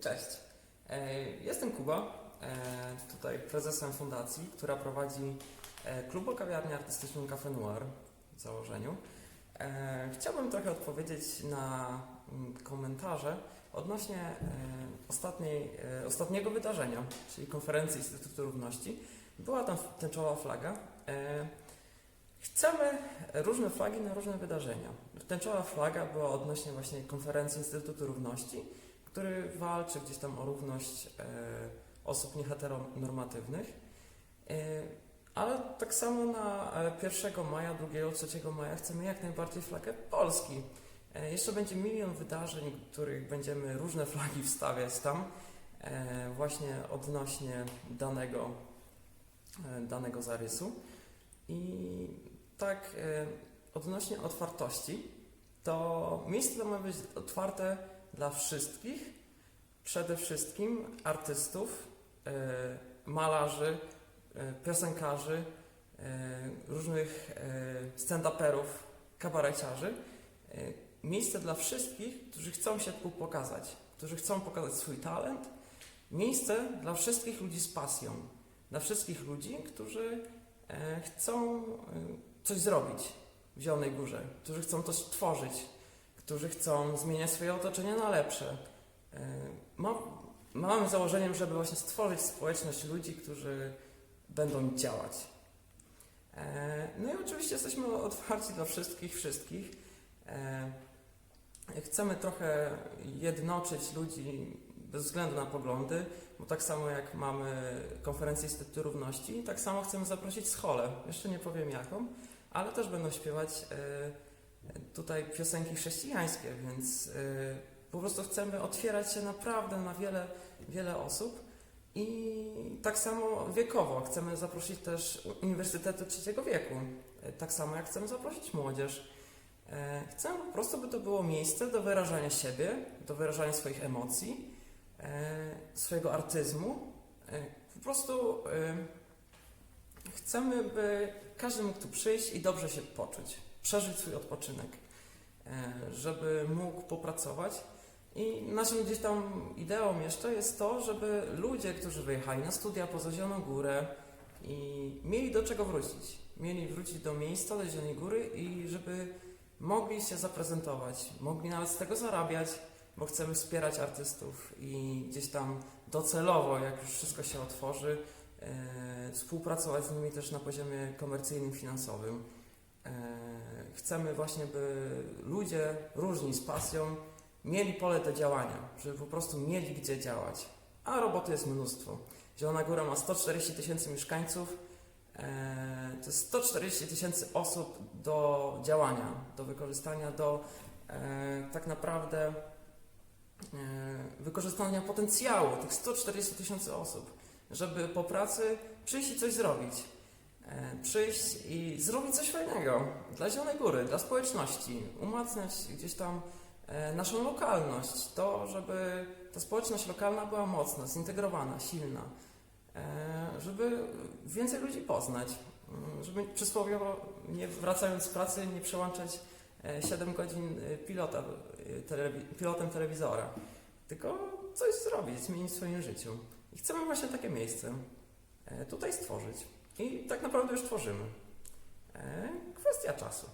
Cześć. E, Jestem Kuba, e, tutaj prezesem fundacji, która prowadzi e, klubo kawiarnię artystyczną Cafe Noir w założeniu. Chciałbym trochę odpowiedzieć na mm, komentarze odnośnie ostatniej, ostatniego wydarzenia, czyli konferencji Instytutu Równości. Była tam tęczowa flaga. Chcemy różne flagi na różne wydarzenia. Tęczowa flaga była odnośnie właśnie konferencji Instytutu Równości, który walczy gdzieś tam o równość e, osób nieheteronormatywnych. E, ale tak samo na e, 1 maja, 2, 3 maja chcemy jak najbardziej flagę Polski. E, jeszcze będzie milion wydarzeń, których będziemy różne flagi wstawiać tam, e, właśnie odnośnie danego, e, danego zarysu. I tak e, odnośnie otwartości, to miejsce to ma być otwarte dla wszystkich, przede wszystkim artystów, e, malarzy, e, piosenkarzy, e, różnych stand-uperów, kabareciarzy. Miejsce dla wszystkich, którzy chcą się tu pokazać, którzy chcą pokazać swój talent. Miejsce dla wszystkich ludzi z pasją, dla wszystkich ludzi, którzy chcą coś zrobić w Zielonej Górze, którzy chcą coś tworzyć, którzy chcą zmieniać swoje otoczenie na lepsze. E, Ma, mamy założeniem, żeby właśnie stworzyć społeczność ludzi, którzy będą działać. E, No i oczywiście jesteśmy otwarci dla wszystkich, wszystkich. E, Chcemy trochę jednoczyć ludzi bez względu na poglądy, bo tak samo jak mamy konferencję Instytutu Równości, tak samo chcemy zaprosić scholę. Jeszcze nie powiem jaką, ale też będą śpiewać tutaj piosenki chrześcijańskie, więc e, po prostu chcemy otwierać się naprawdę na wiele, wiele osób. I tak samo wiekowo chcemy zaprosić też Uniwersytetu Trzeciego Wieku, e, tak samo jak chcemy zaprosić młodzież. E, Chcemy po prostu, by to było miejsce do wyrażania siebie, do wyrażania swoich emocji, swojego artyzmu. Po prostu chcemy, by każdy mógł tu przyjść i dobrze się poczuć, przeżyć swój odpoczynek, e, żeby mógł popracować. I naszym gdzieś tam ideą jeszcze jest to, żeby ludzie, którzy wyjechali na studia poza Zieloną Górę i mieli do czego wrócić, mieli wrócić do miejsca, do Zielonej Góry i żeby mogli się zaprezentować, mogli nawet z tego zarabiać, bo chcemy wspierać artystów i gdzieś tam docelowo, jak już wszystko się otworzy, e, współpracować z nimi też na poziomie komercyjnym, finansowym. E, chcemy właśnie, by ludzie różni z pasją mieli pole do działania, żeby po prostu mieli gdzie działać. A roboty jest mnóstwo. Zielona Góra ma 140 tysięcy mieszkańców, e, to jest 140 tysięcy osób do działania, do wykorzystania, do e, tak naprawdę e, wykorzystania potencjału tych 140 tysięcy osób, żeby po pracy przyjść i coś zrobić. E, Przyjść i zrobić coś fajnego dla Zielonej Góry, dla społeczności, umacniać gdzieś tam e, naszą lokalność, to żeby ta społeczność lokalna była mocna, zintegrowana, silna, e, żeby więcej ludzi poznać, mm, żeby przysłowiowo nie wracając z pracy nie przełączać e, 7 godzin pilota, telewi- pilotem telewizora, tylko coś zrobić, zmienić w swoim życiu. I chcemy właśnie takie miejsce tutaj stworzyć. I tak naprawdę już tworzymy. E, Kwestia czasu.